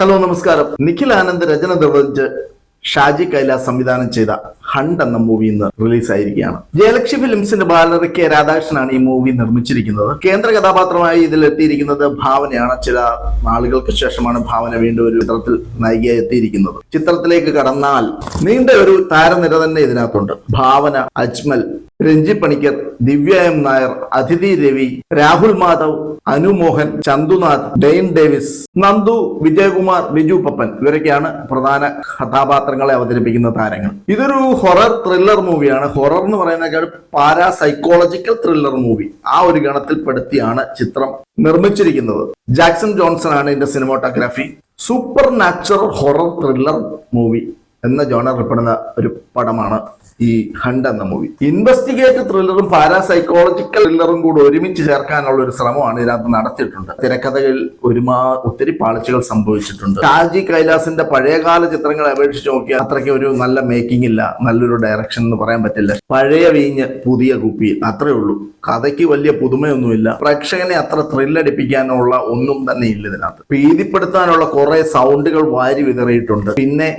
Hello നമസ്കാരം. നിഖിൽ ആനന്ദ് രചന നിർവഹിച്ച് ഷാജി കൈലാസ് സംവിധാനം ചെയ്ത ഹണ്ട് എന്ന മൂവി ഇന്ന് റിലീസായിരിക്കുകയാണ് ജയലക്ഷ്മി ഫിലിംസിന്റെ ബാലറി കെ രാധാകൃഷ്ണനാണ് ഈ മൂവി നിർമ്മിച്ചിരിക്കുന്നത്. കേന്ദ്ര കഥാപാത്രമായി ഇതിൽ എത്തിയിരിക്കുന്നത് ഭാവനയാണ്. ചില നാളുകൾക്ക് ശേഷമാണ് ഭാവന വീണ്ടും ഒരു ചിത്രത്തിൽ നായികയായി എത്തിയിരിക്കുന്നത്. ചിത്രത്തിലേക്ക് കടന്നാൽ നീണ്ട ഒരു താരനിര തന്നെ ഇതിനകത്തുണ്ട്. Bhavana Ajmal Renji Panicker Divya M Nair Athithi Ravi Rahul Madhav Anumohan Chandhunath Dain Davis Nandu Vijayakumar Biju Pappan. ഇവരൊക്കെയാണ് പ്രധാന കഥാപാത്രങ്ങളെ അവതരിപ്പിക്കുന്ന താരങ്ങൾ. ഇതൊരു ഹൊറർ ത്രില്ലർ മൂവിയാണ് ഹൊറർ എന്ന് പറയുന്നതിനേക്കാൾ പാരാ സൈക്കോളജിക്കൽ ത്രില്ലർ മൂവി ആ ഒരു ഗണത്തിൽപ്പെടുത്തിയാണ് ചിത്രം നിർമ്മിച്ചിരിക്കുന്നത്. ജാക്സൺ ജോൺസൺ ആണ് ഇതിന്റെ cinematography super natural horror thriller movie എന്ന ജോണർ ഉൾപ്പെടുന്ന ഒരു പടമാണ് ഈ ഹണ്ട് എന്ന മൂവി ഇൻവെസ്റ്റിഗേറ്റ് ത്രില്ലറും പാരാസൈക്കോളജിക്കൽ ത്രില്ലറും കൂടെ ഒരുമിച്ച് ചേർക്കാനുള്ള ഒരു ശ്രമമാണ് ഇതിനകത്ത് നടത്തിയിട്ടുണ്ട്. തിരക്കഥകളിൽ ഒരുമാ ഒത്തിരി പാളിച്ചകൾ സംഭവിച്ചിട്ടുണ്ട്. ഷാജി കൈലാസിന്റെ പഴയകാല ചിത്രങ്ങൾ അപേക്ഷിച്ച് നോക്കിയാൽ അത്രയ്ക്ക് ഒരു നല്ല മേക്കിംഗ് ഇല്ല നല്ലൊരു ഡയറക്ഷൻ എന്ന് പറയാൻ പറ്റില്ല. പഴയ വീഞ്ഞ് പുതിയ കുപ്പി അത്രേ ഉള്ളൂ. കഥയ്ക്ക് വലിയ പുതുമയൊന്നുമില്ല. പ്രേക്ഷകനെ അത്ര ത്രില്ലടിപ്പിക്കാനുള്ള ഒന്നും തന്നെ ഇല്ല ഇതിനകത്ത്. ഭീതിപ്പെടുത്താനുള്ള കുറെ സൗണ്ടുകൾ വാരി വിതറിയിട്ടുണ്ട്. പിന്നെ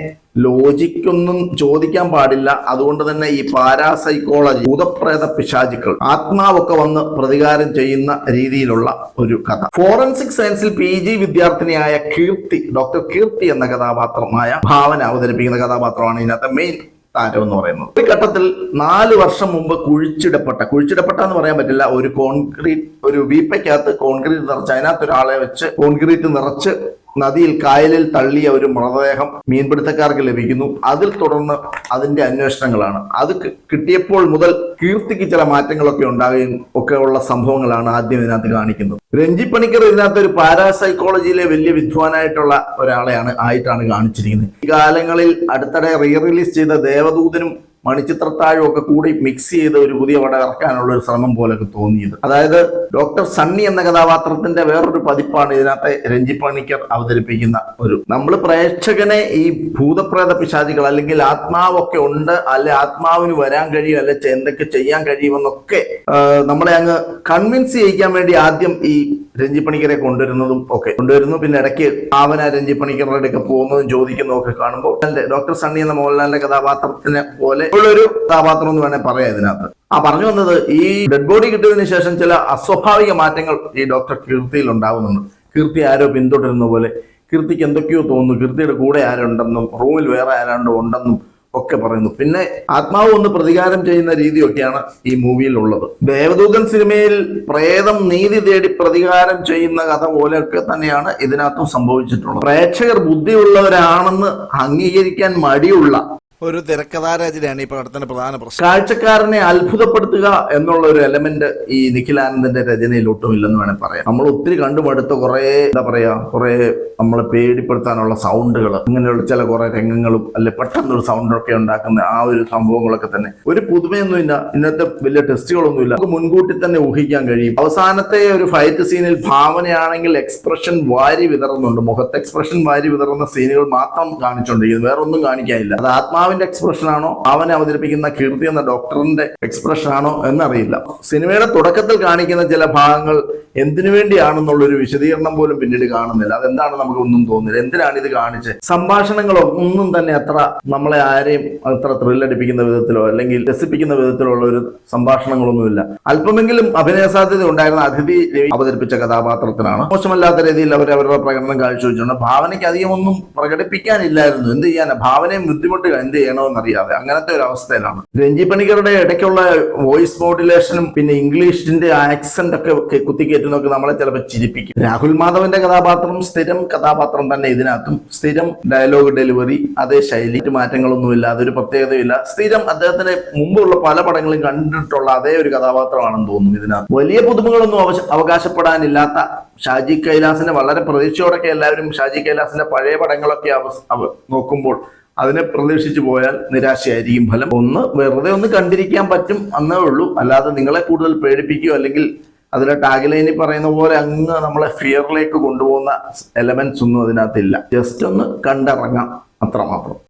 ലോജിക്കൊന്നും ചോദിക്കാൻ പാടില്ല. അതുകൊണ്ട് തന്നെ ഈ പാരാസൈക്കോളജി ഭൂതപ്രേത പിശാചുക്കൾ ആത്മാവൊക്കെ വന്ന് പ്രതികാരം ചെയ്യുന്ന രീതിയിലുള്ള ഒരു കഥ. ഫോറൻസിക് സയൻസിൽ പി ജി വിദ്യാർത്ഥിനിയായ കീർത്തി ഡോക്ടർ കീർത്തി എന്ന കഥാപാത്രമായ ഭാവന അവതരിപ്പിക്കുന്ന കഥാപാത്രമാണ് ഇതിനകത്തെ മെയിൻ താരം എന്ന് പറയുന്നത്. ഒരു ഘട്ടത്തിൽ നാല് വർഷം മുമ്പ് കുഴിച്ചിടപ്പെട്ട കുഴിച്ചിടപ്പെട്ട എന്ന് പറയാൻ പറ്റില്ല ഒരു കോൺക്രീറ്റ് ഒരു വീപ്പയ്ക്കകത്ത് കോൺക്രീറ്റ് നിറച്ച് അതിനകത്ത് ഒരാളെ വെച്ച് കോൺക്രീറ്റ് നിറച്ച് നദിയിൽ കായലിൽ തള്ളിയ ഒരു മൃതദേഹം മീൻപിടുത്തക്കാർക്ക് ലഭിക്കുന്നു. അതിൽ തുടർന്ന് അതിന്റെ അന്വേഷണങ്ങളാണ്. അത് കിട്ടിയപ്പോൾ മുതൽ കീർത്തിക്ക് ചില മാറ്റങ്ങളൊക്കെ ഉണ്ടാകുകയും ഒക്കെ ഉള്ള സംഭവങ്ങളാണ് ആദ്യം ഇതിനകത്ത് കാണിക്കുന്നത്. രഞ്ജി പണിക്കർ ഇതിനകത്ത് ഒരു പാരാസൈക്കോളജിയിലെ വലിയ വിദ്വാനായിട്ടുള്ള ഒരാളെയാണ് ആയിട്ടാണ് കാണിച്ചിരിക്കുന്നത്. ഈ കാലങ്ങളിൽ അടുത്തിടെ റീ റിലീസ് ചെയ്ത ദേവദൂതനും മണിച്ചിത്രത്താഴും ഒക്കെ കൂടി മിക്സ് ചെയ്ത് ഒരു പുതിയ പടം ഇറക്കാനുള്ള ഒരു ശ്രമം പോലൊക്കെ തോന്നിയത്. അതായത് ഡോക്ടർ സണ്ണി എന്ന കഥാപാത്രത്തിന്റെ വേറൊരു പതിപ്പാണ് ഇതിനകത്തെ രഞ്ജി പണിക്കർ അവതരിപ്പിക്കുന്ന ഒരു നമ്മൾ പ്രേക്ഷകനെ ഈ ഭൂതപ്രേത പിശാചികൾ അല്ലെങ്കിൽ ആത്മാവൊക്കെ ഉണ്ട് അല്ലെ ആത്മാവിന് വരാൻ കഴിയും അല്ലെ എന്തൊക്കെ ചെയ്യാൻ കഴിയുമെന്നൊക്കെ നമ്മളെ അങ്ങ് കൺവിൻസ് ചെയ്യിക്കാൻ വേണ്ടി ആദ്യം ഈ രഞ്ജി പണിക്കരെ കൊണ്ടുവരുന്നതും ഒക്കെ. കൊണ്ടുവരുന്നു പിന്നെ ഇടയ്ക്ക് ഭാവന രഞ്ജി പണിക്കരുടെ പോകുന്നതും ചോദിക്കുന്നതും ഒക്കെ കാണുമ്പോൾ ഡോക്ടർ സണ്ണി എന്ന മോഹൻലാലിന്റെ കഥാപാത്രത്തിനെ പോലെ ഉള്ളൊരു കഥാപാത്രം എന്ന് വേണേൽ പറയാം ഇതിനകത്ത്. ആ പറഞ്ഞു വന്നത് ഈ ഡെഡ് ബോഡി കിട്ടിയതിനു ശേഷം ചില അസ്വാഭാവിക മാറ്റങ്ങൾ ഈ ഡോക്ടർ കീർത്തിയിൽ ഉണ്ടാകുന്നുണ്ട് കീർത്തി ആരോ പിന്തുടരുന്ന പോലെ കീർത്തിക്ക് എന്തൊക്കെയോ തോന്നുന്നു. കീർത്തിയുടെ കൂടെ ആരുണ്ടെന്നും റൂമിൽ വേറെ ആരാണ്ടോ ഉണ്ടെന്നും ഒക്കെ പറയുന്നു. പിന്നെ ആത്മാവ് ഒന്ന് പ്രതികാരം ചെയ്യുന്ന രീതിയൊക്കെയാണ് ഈ മൂവിയിൽ ഉള്ളത് ദേവദൂതൻ സിനിമയിൽ പ്രേതം നീതി തേടി പ്രതികാരം ചെയ്യുന്ന കഥ പോലെയൊക്കെ തന്നെയാണ് ഇതിനകത്തും സംഭവിച്ചിട്ടുള്ളത്. പ്രേക്ഷകർ ബുദ്ധിയുള്ളവരാണെന്ന് അംഗീകരിക്കാൻ മടിയുള്ള ഒരു തിരക്കഥാരചനയാണ് ഈ പടത്തിന്റെ പ്രധാന പ്രശ്നം. കാഴ്ചക്കാരനെ അത്ഭുതപ്പെടുത്തുക എന്നുള്ള ഒരു എലമെന്റ് ഈ നിഖിലാനന്ദന്റെ രചനയിൽ ഒട്ടുമില്ലെന്ന് വേണേൽ പറയാം. നമ്മൾ ഒത്തിരി കണ്ടുപടുത്ത കുറെ എന്താ പറയാ കുറെ നമ്മളെ പേടിപ്പെടുത്താനുള്ള സൗണ്ടുകൾ അങ്ങനെയുള്ള ചില കുറെ രംഗങ്ങളും അല്ലെ പെട്ടെന്നൊരു സൗണ്ടൊക്കെ ഉണ്ടാക്കുന്ന ആ ഒരു സംഭവങ്ങളൊക്കെ തന്നെ. ഒരു പുതുമയൊന്നും ഇല്ല ഇന്നത്തെ വലിയ ടെസ്റ്റുകളൊന്നുമില്ല നമുക്ക് മുൻകൂട്ടി തന്നെ ഊഹിക്കാൻ കഴിയും. അവസാനത്തെ ഒരു ഫൈറ്റ് സീനിൽ ഭാവനയാണെങ്കിൽ എക്സ്പ്രഷൻ വാരി വിതറുന്നുണ്ട്. മുഖത്ത് എക്സ്പ്രഷൻ വാരി വിതറുന്ന സീനുകൾ മാത്രം കാണിച്ചുകൊണ്ടിരിക്കുന്നത് വേറൊന്നും കാണിക്കാനില്ല. അത് ആത്മാവിന്റെ എക്സ്പ്രഷൻ ആണോ? അവനെ അവതരിപ്പിക്കുന്ന കീർത്തി എന്ന ഡോക്ടറിന്റെ എക്സ്പ്രഷൻ ആണോ എന്നറിയില്ല. സിനിമയുടെ തുടക്കത്തിൽ കാണിക്കുന്ന ചില ഭാഗങ്ങൾ എന്തിനു വേണ്ടിയാണെന്നുള്ളൊരു വിശദീകരണം പോലും പിന്നീട് കാണുന്നില്ല. അതെന്താണ് നമുക്ക് ഒന്നും തോന്നുന്നില്ല. എന്തിനാണ് ഇത് കാണിച്ച് സംഭാഷണങ്ങളോ ഒന്നും തന്നെ അത്ര നമ്മളെ ആരെയും അത്ര ത്രില്ലടിപ്പിക്കുന്ന വിധത്തിലോ അല്ലെങ്കിൽ രസിപ്പിക്കുന്ന വിധത്തിലോ ഉള്ള ഒരു സംഭാഷണങ്ങളൊന്നുമില്ല. അല്പമെങ്കിലും അഭിനയ സാധ്യത ഉണ്ടായിരുന്ന അതിഥി അവതരിപ്പിച്ച കഥാപാത്രത്തിനാണ്. മോശമല്ലാത്ത രീതിയിൽ അവർ അവരുടെ പ്രകടനം കാഴ്ചവെച്ചിട്ടുണ്ട്. ഭാവനയ്ക്ക് അധികം ഒന്നും പ്രകടിപ്പിക്കാനില്ലായിരുന്നു. എന്ത് ചെയ്യാനാ? ഭാവനയും ബുദ്ധിമുട്ടുക എന്ത് ചെയ്യണമെന്ന് അറിയാതെ അങ്ങനത്തെ ഒരു അവസ്ഥയിലാണ്. രഞ്ജി പണിക്കരുടെ ഇടയ്ക്കുള്ള വോയിസ് മോഡുലേഷനും പിന്നെ ഇംഗ്ലീഷിന്റെ ആക്സെന്റ് ഒക്കെ കുത്തിക്കയറ്റുന്നൊക്കെ നമ്മളെ ചിലപ്പോൾ ചിരിപ്പിക്കും. രാഹുൽ മാധവന്റെ കഥാപാത്രം സ്ഥിരം കഥാപാത്രം തന്നെ ഇതിനകത്തും. സ്ഥിരം ഡയലോഗ് ഡെലിവറി അതേ ശൈലി മാറ്റങ്ങളൊന്നും മാറ്റങ്ങളൊന്നുമില്ല അതൊരു പ്രത്യേകതയില്ല സ്ഥിരം അദ്ദേഹത്തിന്റെ മുമ്പുള്ള പല പടങ്ങളും കണ്ടിട്ടുള്ള അതേ ഒരു കഥാപാത്രമാണെന്ന് തോന്നുന്നു ഇതിനകത്ത്. വലിയ പുതുമകളൊന്നും അവ അവകാശപ്പെടാനില്ലാത്ത ഷാജി കൈലാസിനെ വളരെ പ്രതീക്ഷയോടൊക്കെ എല്ലാവരും ഷാജി കൈലാസിന്റെ പഴയ പടങ്ങളൊക്കെ നോക്കുമ്പോൾ അതിനെ പ്രതീക്ഷിച്ചു പോയാൽ നിരാശയായിരിക്കും ഫലം. ഒന്ന് വെറുതെ ഒന്ന് കണ്ടിരിക്കാൻ പറ്റും എന്നേ ഉള്ളൂ. അല്ലാതെ നിങ്ങളെ കൂടുതൽ പേടിപ്പിക്കുകയോ അല്ലെങ്കിൽ അതിലെ ടാഗ്ലൈനിൽ പറയുന്ന പോലെ അങ്ങ് നമ്മളെ ഫിയറിലേക്ക് കൊണ്ടുപോകുന്ന എലമെന്റ്സ് ഒന്നും അതിനകത്തില്ല. ജസ്റ്റ് ഒന്ന് കണ്ടിറങ്ങാം. അത്രമാത്രം.